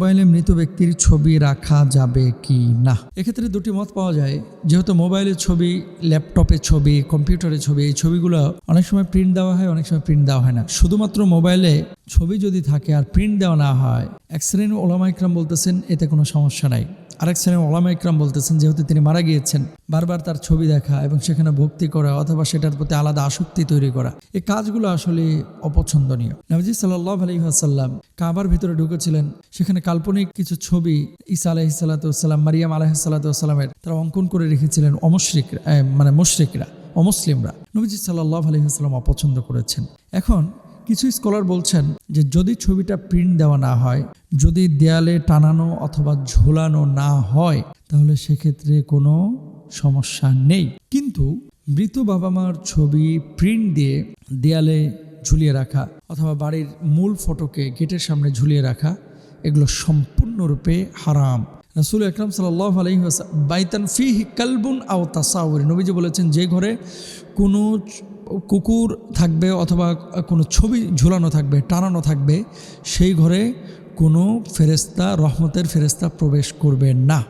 মোবাইলে মৃত ব্যক্তির ছবি রাখা যাবে কি না? এক্ষেত্রে দুটি মত পাওয়া যায়। যেহেতু মোবাইলের ছবি, ল্যাপটপের ছবি, কম্পিউটারের ছবি, এই ছবিগুলো অনেক সময় প্রিন্ট দেওয়া হয়, অনেক সময় প্রিন্ট দেওয়া হয় না। শুধুমাত্র মোবাইলে ছবি যদি থাকে আর প্রিন্ট দেওয়া না হয় এক শ্রেণির ওলামা ইকরাম বলতেছেন, এতে কোনো সমস্যা নাই। আরেক শ্রেণির ওলামা ইকরাম বলতেছেন যেহেতু তিনি মারা গিয়েছেন বারবার তার ছবি দেখা এবং সেখানে ভক্তি করা অথবা সেটার প্রতি আলাদা আসক্তি তৈরি করা এই কাজগুলো আসলে অপছন্দনীয়। নবজি সাল্লাহ আলহিহাসাল্লাম কাবার ভিতরে ঢুকেছিলেন সেখানে কাল্পনিক কিছু ছবি ঈসা আলহিসাল্লাতাম মারিয়াম আলহিসাল্লাতামের তারা অঙ্কন করে রেখেছিলেন অমশ্রিকরা এ, মানে মুশরিকরা অমুসলিমরা। নবীজি সাল্লাহ আলহিহাস্লাম অপছন্দ করেছেন। এখন কিছু স্কলার বলছেন যে যদি ছবিটা প্রিন্ট দেওয়া না হয়, যদি দেয়ালে টানানো অথবা ঝোলানো না হয়, তাহলে সেক্ষেত্রে কোনো সমস্যা নেই। কিন্তু মৃত বাবা মার ছবি প্রিন্ট দিয়ে দেয়ালে ঝুলিয়ে রাখা অথবা বাড়ির মূল ফটোকে গেটের সামনে ঝুলিয়ে রাখা, এগুলো সম্পূর্ণরূপে হারাম। রাসুল আকরাম সাল্লাহ আলহি বাইতান ফি কালবুন আও তাসাউরি। নবীজি বলেছেন, যে ঘরে কোনো কুকুর থাকবে অথবা কোনো ছবি ঝুলানো থাকবে, টানানো থাকবে, সেই ঘরে কোনো ফেরেস্তা রহমতের ফেরেস্তা প্রবেশ করবে না।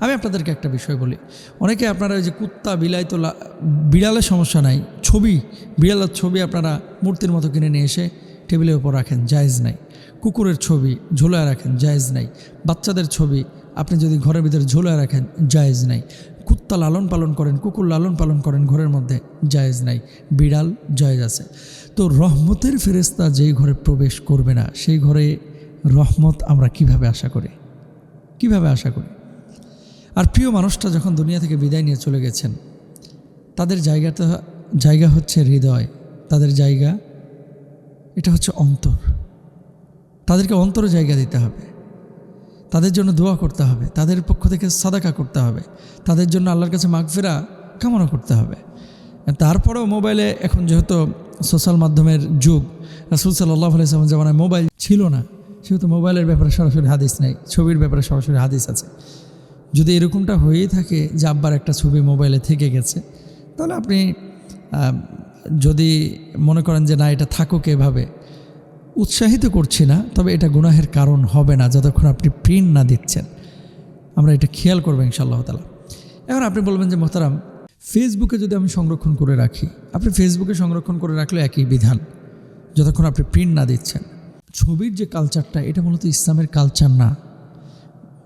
আমি আপনাদেরকে একটা বিষয় বলি। অনেকে আপনারা ওই যে কুত্তা, বিলাই তো বিড়ালের সমস্যা নাই, ছবি, বিড়ালের ছবি আপনারা মূর্তির মতো কিনে নিয়ে এসে টেবিলের উপর রাখেন, জায়েজ নাই। কুকুরের ছবি ঝোলায় রাখেন, জায়েজ নাই। বাচ্চাদের ছবি আপনি যদি ঘরের ভিতরে ঝোলায় রাখেন, জায়েজ নাই। কুত্তা লালন পালন করেন, কুকুর লালন পালন করেন, ঘরের মধ্যে জায়েজ নাই। বিড়াল জায়েজ আছে। তো রহমতের ফেরেস্তা যেই ঘরে প্রবেশ করবে না, সেই ঘরে রহমত আমরা কীভাবে আশা করি? কীভাবে আশা করি? আর প্রিয় মানুষটা যখন দুনিয়া থেকে বিদায় নিয়ে চলে গেছেন, তাদের জায়গাটা, জায়গা হচ্ছে হৃদয়। তাদের জায়গা, এটা হচ্ছে অন্তর। তাদেরকে অন্তর জায়গা দিতে হবে। তাদের জন্য দোয়া করতে হবে, তাদের পক্ষ থেকে সাদাকা করতে হবে, তাদের জন্য আল্লাহর কাছে মাগফেরা কামনা করতে হবে। তারপরেও মোবাইলে এখন যেহেতু সোশ্যাল মাধ্যমের যুগ, রাসুল সাল্লাহ আলাইসলাম জামানায় মোবাইল ছিল না, সেহেতু মোবাইলের ব্যাপারে সরাসরি হাদিস নেই, ছবির ব্যাপারে সরাসরি হাদিস আছে। যদি এরকমটা হয়েই থাকে যে আব্বার একটা ছবি মোবাইলে থেকে গেছে, তাহলে আপনি যদি মনে করেন যে না, এটা থাকুক এভাবে উৎসাহিত করছি না, তবে এটা গুনাহের কারণ হবে না, যতক্ষণ আপনি প্রিন্ট না দিচ্ছেন। আমরা এটা খেয়াল করব ইনশাআল্লাহ তালা এখন আপনি বলবেন যে, মোহতারাম, ফেসবুকে যদি আমি সংরক্ষণ করে রাখি, আপনি ফেসবুকে সংরক্ষণ করে রাখলে একই বিধান, যতক্ষণ আপনি প্রিন্ট না দিচ্ছেন। ছবির যে কালচারটা, এটা মূলত ইসলামের কালচার না।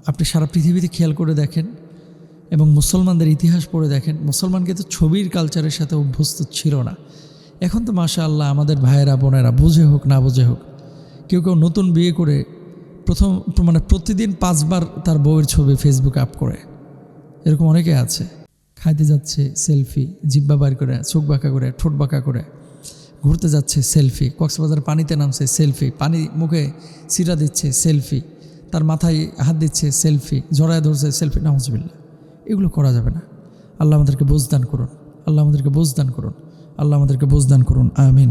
আপনি সারা পৃথিবীতে খেয়াল করে দেখেন এবং মুসলমানদের ইতিহাস পড়ে দেখেন। মুসলমানকে তো ছবির কালচারের সাথে অভ্যস্ত ছিল না। এখন তো মাশা আল্লাহ আমাদের ভাইয়েরা, বোনেরা, বুঝে হোক, না বুঝে হোক, কেউ কেউ নতুন বিয়ে করে প্রথম মানে প্রতিদিন পাঁচবার তার বউয়ের ছবি ফেসবুকে আপ করে। এরকম অনেকে আছে। খাইতে যাচ্ছে সেলফি জিব্বা বার করে, চোখ বাঁকা করে, ঠোঁট বাঁকা করে, ঘুরতে যাচ্ছে সেলফি কক্সবাজার পানিতে নামছে সেলফি পানি মুখে সিরা দিচ্ছে সেলফি তার মাথায় হাত দিচ্ছে সেলফি জড়ায় ধরছে সেলফি নামজবিল্লা এগুলো করা যাবে না। আল্লাহ আমাদেরকে বোঝদান করুন। আল্লাহ আমাদেরকে বোঝদান করুন। আল্লাহ আমাদেরকে বুঝদান করুন আমিন।